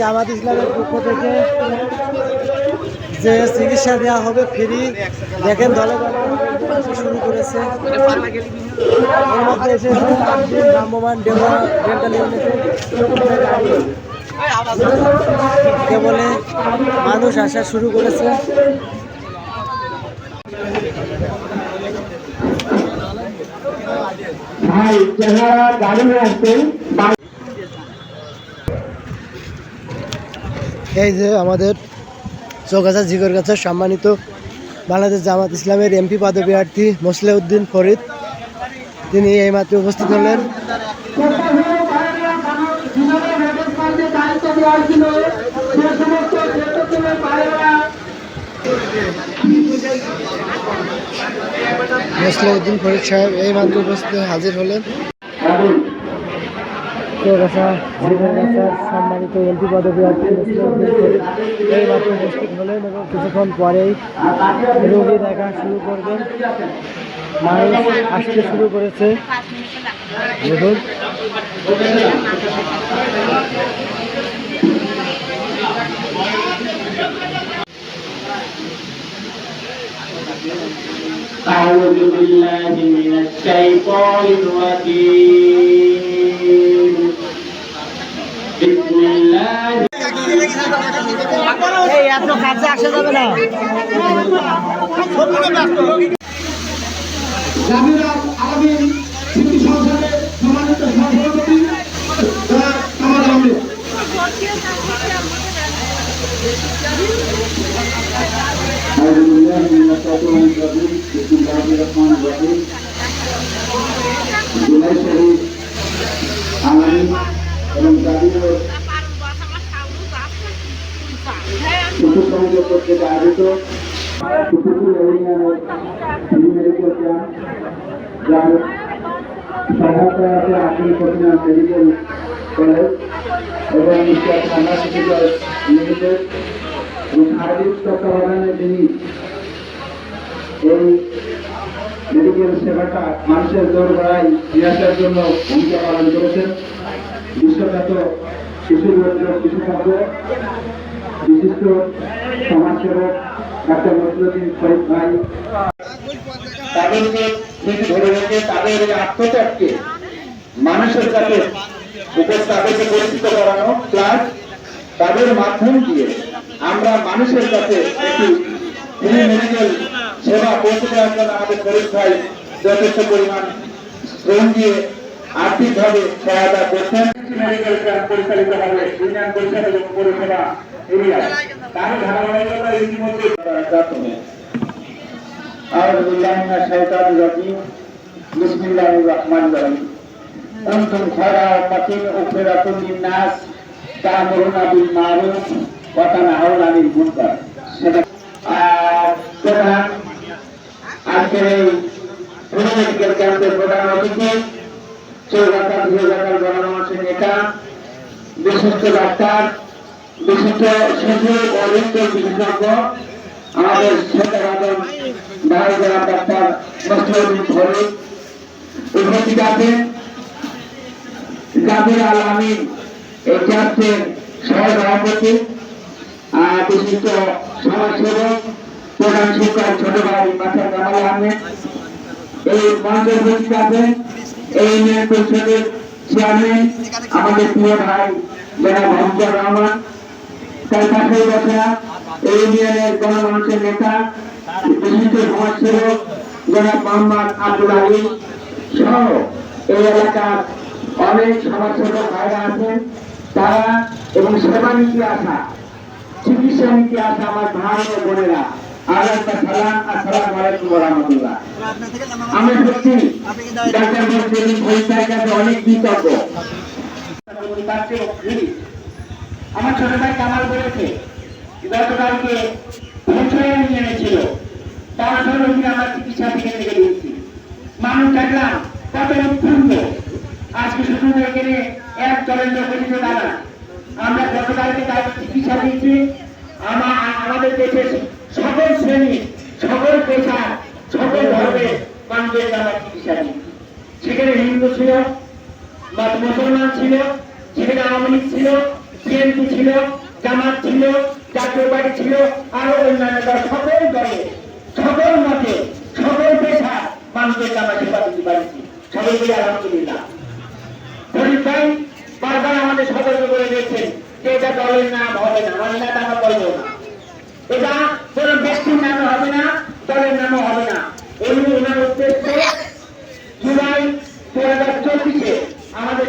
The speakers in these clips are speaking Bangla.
জামাত ইসলামের পক্ষ থেকে যে চিকিৎসা দেওয়া হবে ফ্রি, দেখেন দলে দলে শুরু করেছে। এর মধ্যে এসেছে ভ্রাম্যমান ডেন্টাল ইউনিটে। বলে? মানুষ আসা শুরু করেছে। ভাই আসছেন এই যে আমাদের চৌগাছা জিগর কাছে সম্মানিত বাংলাদেশ জামাত ইসলামের এমপি পদপ্রার্থী মোসলেউদ্দিন ফরিদ, তিনি এইমাত্র উপস্থিত হলেন। মোসলেউদ্দিন ফরিদ সাহেব এইমাত্র উপস্থিত হাজির হলেন। চৌগাছা জিগর কাছার সম্মানিত এমপি পদপ্রার্থী মোসলেউদ্দিন ফরিদ এইমাত্র উপস্থিত হলেন এবং কিছুক্ষণ পরেই রোগী দেখা শুরু করবেন মানুষ আসতে শুরু করেছে দেখুন أعوذ بالله من الشيطان الرجيم এই এত কাছে আসা যাবে না। সম্মানিত শিশু সংযোগ কর্তৃক আয়োজিত ইউনিয়নের ফ্রি মেডিকেল মেডিকেল এবং এবং সেবাটা মানুষের দৌড়গড়ায় নিয়ে আসার জন্য ভূমিকা পালন করেছেন। বিশ্বখ্যাত শিশু রোগ বিশেষজ্ঞ বিশিষ্ট সমাজসেবক ডাক্তার নজরুদ্দিন শহীদ ভাই। তাদেরকে ধরে রেখে তাদের মানুষের কাছে পরিচিত করানো প্লাস তাদের মাধ্যম দিয়ে আমরা মানুষের কাছে একটি ফ্রি মেডিকেল সেবা পৌঁছে দেওয়ার জন্য আমাদের শরীর ভাই যথেষ্ট পরিমাণ শ্রম দিয়ে আর্থিকভাবে সহায়তা করছেন। মেডিকেল ক্যাম্প পরিচালিত হবে, ইউনিয়ন পরিষদ এবং পৌরসভা। এরিয়ায় তার ধারাবাহিকতা ইতিমধ্যে প্রাথমিক أعوذ بالله من الشيطان الرجيم بسم الله الرحمن الرحيم كنتم خير أمة أخرجت للناس تأمرون بالمعروف وتنهون عن المنكر সেটা আর প্রধান আজকের এই মেডিকেল ক্যাম্পের প্রধান অতিথি চৌরাতা বিভাগের গণমানুষের নেতা বিশিষ্ট ডাক্তার বিশিষ্ট শিশু ও আমাদের শেখের আদম ভাই জনাব ডাক্তার মসলিউদ্দিন ফরিদ উপস্থিত আছেন। জাবির আল আমিন, এই ক্যাম্পের সহসভাপতি বিশিষ্ট সমাজসেবক, প্রধান শিক্ষক ছোট ভাই মাথা কামাল আহমেদ। এই মঞ্চে উপস্থিত আছেন এই ইউনিয়ন আমাদের প্রিয় ভাই জনাব হামজার রহমান। তার পাশে বসা এই নেতা বিশিষ্ট সমাজসেবক জনাব মোহাম্মদ আব্দুল আলী সহ এই এলাকার অনেক সমাজসেবক ভাইরা আছেন তারা এবং সেবা নীতি আসা চিকিৎসা নীতি আসা আমার ভাই ও বোনেরা আর একটা সালাম আসসালামু আলাইকুম রাহমাতুল্লাহ আমি সত্যি ডাক্তার কাছে অনেক কৃতজ্ঞ আমার ছোট ভাই কামাল বলেছে, গতকালকে ভেঞ্চুরিয়া নিয়ে ছিল তার জন্য আমরা চিকিৎসা থেকে থেকে দিয়েছি মানুষ দেখলাম কত উৎফুল্ল। আজকে শুধু এখানে এক দলের লোক এসেছে দাদা। আমরা গতকালকে তাদের চিকিৎসা দিয়েছি। আমার আমাদের দেশের সকল শ্রেণি, সকল পেশা, সকল ধর্মের মানুষের আমরা চিকিৎসা দিই সেখানে হিন্দু ছিল, বা মুসলমান ছিল, সেখানে আওয়ামী লীগ ছিল বিএনপি ছিল, জামাত ছিল, জাতীয় পার্টি ছিল, আরও অন্যান্য দল, সকল দলে, সকল মতে, সকল পেশা মানুষের সেবা দিতে পারছি সবাই বলে আলহামদুলিল্লাহ। শরীফ ভাই, বারবার আমাদের সতর্ক করে দিয়েছেন যে এটা দলের নাম হবে না মানে এটা আমরা বলব না। এটা কোন ব্যক্তির নামে হবে না, দলের নামে হবে না। এমনি ওনার উদ্দেশ্য জুলাই দু হাজার চব্বিশে আমাদের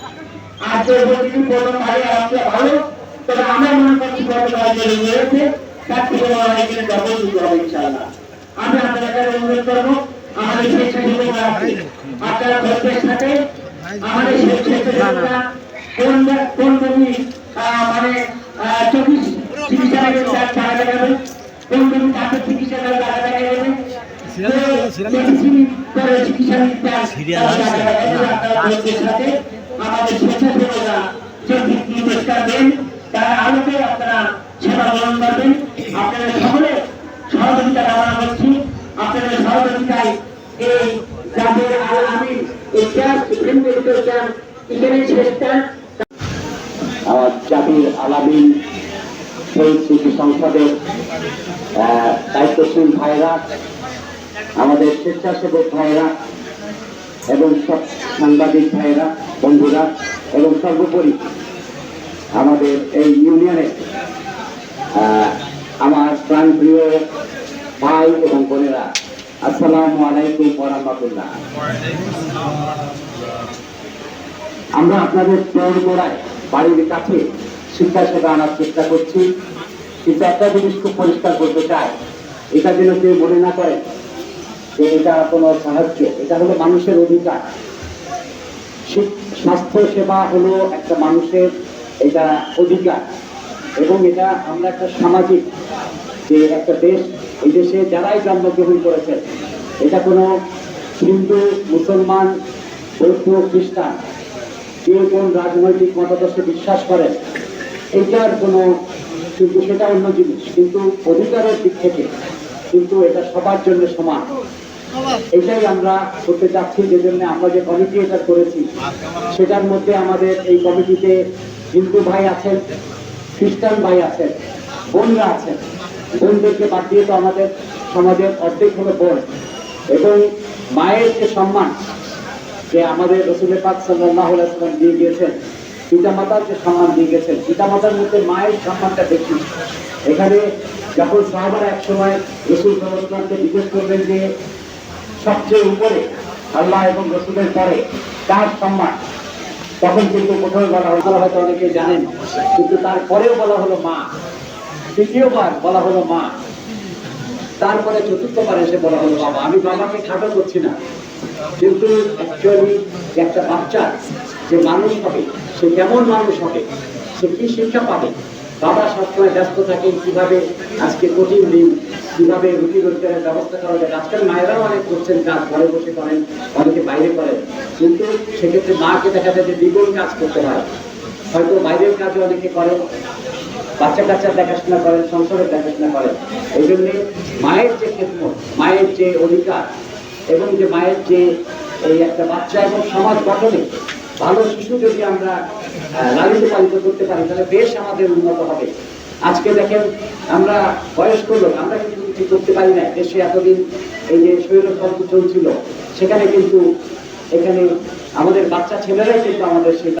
আর যে উপস্থিতি প্রথম ভাগে আসছে ভালো তবে আমরা মনে করছি গতকাল যে রয়েছে তার থেকে মনে এখানে ডবল রুগী হবে ইনশাআল্লাহ আমি আপনাদের অনুরোধ করব আমাদের স্বেচ্ছাসেবকরা আছে। আপনারা ধৈর্যের সাথে আমাদের স্বেচ্ছাসেবকরা কোন কোন রোগী মানে চব্বিশ চিকিৎসা লাগে তার টাকা দেখাবেন কোন রোগী তাকে চিকিৎসা টাকা নিতে আপনাদের সাথে আমাদের স্বেচ্ছাসেবকরা যে দিক নির্দেশটা দেন তার আলোকে আপনারা সেবা গ্রহণ করবেন আপনারা সকলে সহযোগিতা কামনা করছি আপনাদের সহযোগিতায় এই জাতীয় আল সুপ্রিম ক্যাম্প এখানে আলামিন শহীদ স্মৃতি সংসদের দায়িত্বশীল ভাইরা আমাদের স্বেচ্ছাসেবক ভাইরা এবং সব সাংবাদিক ভাইরা বন্ধুরা এবং সর্বোপরি আমাদের এই ইউনিয়নে আমার প্রাণপ্রিয় ভাই এবং বোনেরা আসসালামু আলাইকুম ওরহমতুল্লাহ আমরা আপনাদের তোর গোড়ায় বাড়ির কাছে শিক্ষা সেবা আনার চেষ্টা করছি। কিন্তু একটা জিনিস খুব পরিষ্কার করতে চাই। এটা যেন কেউ মনে না করে যে এটা কোনো সাহায্য, এটা হলো মানুষের অধিকার। স্বাস্থ্য সেবা হলো একটা মানুষের এটা অধিকার। এবং এটা আমরা একটা সামাজিক যে একটা দেশ, এই দেশে যারাই জন্মগ্রহণ করেছেন, এটা কোনো হিন্দু, মুসলমান, বৌদ্ধ, খ্রিস্টান কেউ কোন রাজনৈতিক মতাদর্শে বিশ্বাস করেন, এইটার কোনো কিন্তু সেটা অন্য জিনিস। কিন্তু অধিকারের দিক থেকে কিন্তু এটা সবার জন্য সমান। এটাই আমরা করতে চাচ্ছি যে জন্য আমরা যে কমিটি এটা করেছি, সেটার মধ্যে আমাদের এই কমিটিতে হিন্দু ভাই আছেন, খ্রিস্টান ভাই আছেন, বোনরা আছেন। বোনদেরকে বাদ দিয়ে তো আমাদের সমাজের অর্ধেক হলো বোন। এবং মায়ের যে সম্মান যে আমাদের রসুলের পাক সাল্লাহ সাল্লাম দিয়ে গিয়েছেন পিতা মাতার যে সম্মান দিয়ে গেছেন পিতা মাতার মধ্যে মায়ের সম্মানটা বেশি। এখানে যখন সাহাবারা এক সময় রসুল সাল্লামকে জিজ্ঞেস করবেন যে, সবচেয়ে উপরে আল্লাহ এবং রসুলের পরে তার সম্মান? তখন কিন্তু প্রথমে বলা হয়তো অনেকে জানেন, কিন্তু তারপরেও বলা হলো মা। দ্বিতীয়বার বলা হলো মা। তারপরে চতুর্থবার এসে বলা হলো বাবা। আমি বাবাকে খাটো করছি না। কিন্তু অ্যাকচুয়ালি একটা বাচ্চা যে মানুষ হবে, সে কেমন মানুষ হবে, সে কি শিক্ষা পাবে? বাবা সবসময় ব্যস্ত থাকে কীভাবে আজকে কঠিন দিন, কীভাবে রুটি রোজগারের ব্যবস্থা করা যায়। আজকাল মায়েরাও অনেক করছেন কাজ, ঘরে বসে করেন, অনেকে বাইরে করেন। কিন্তু সেক্ষেত্রে মাকে দেখা যায় যে দ্বিগুণ কাজ করতে হয়। হয়তো বাইরের কাজে অনেকে করেন বাচ্চা কাচ্চার দেখাশোনা করেন সংসারের দেখাশোনা করেন। এই জন্যে মায়ের যে ক্ষেত্র মায়ের যে অধিকার এবং যে মায়ের যে এই একটা বাচ্চা এবং সমাজ গঠনে ভালো শিশু যদি আমরা লালিত পালিত করতে পারি, তাহলে বেশ আমাদের উন্নত হবে। আজকে দেখেন আমরা বয়স্ক লোক, আমরা কিন্তু কিছু করতে পারি না। দেশে এতদিন এই যে স্বৈরতন্ত্র চলছিল, সেখানে কিন্তু এখানে আমাদের বাচ্চা ছেলেরাই কিন্তু আমাদের সেটা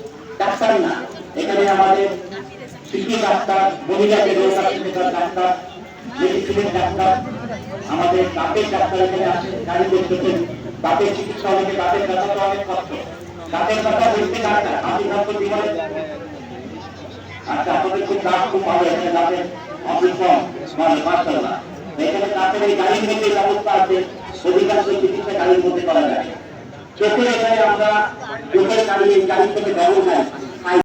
ডাক্তার না। এখানে আমাদের শিশু ডাক্তার চিকিৎসা ডাক্তার, মেডিসিনের ডাক্তার, আমাদের দাঁতের ডাক্তার এখানে আসেন গাড়ি করতেছেন দাঁতের চিকিৎসা অনেকে দাঁতের ব্যথা তো অনেক কষ্ট। দাঁতের ব্যথা বলতে ডাক্তার আপনি ডাক্তার জীবনে আচ্ছা আপনাদের খুব দাঁত খুব ভালো এখানে দাঁতের কম মানে এখানে দাঁতের এই গাড়ির মধ্যে ব্যবস্থা আছে, অধিকাংশ চিকিৎসা গাড়ির মধ্যে করা যায়। চোখের আমরা চোখের গাড়ি এই থেকে গাড়ি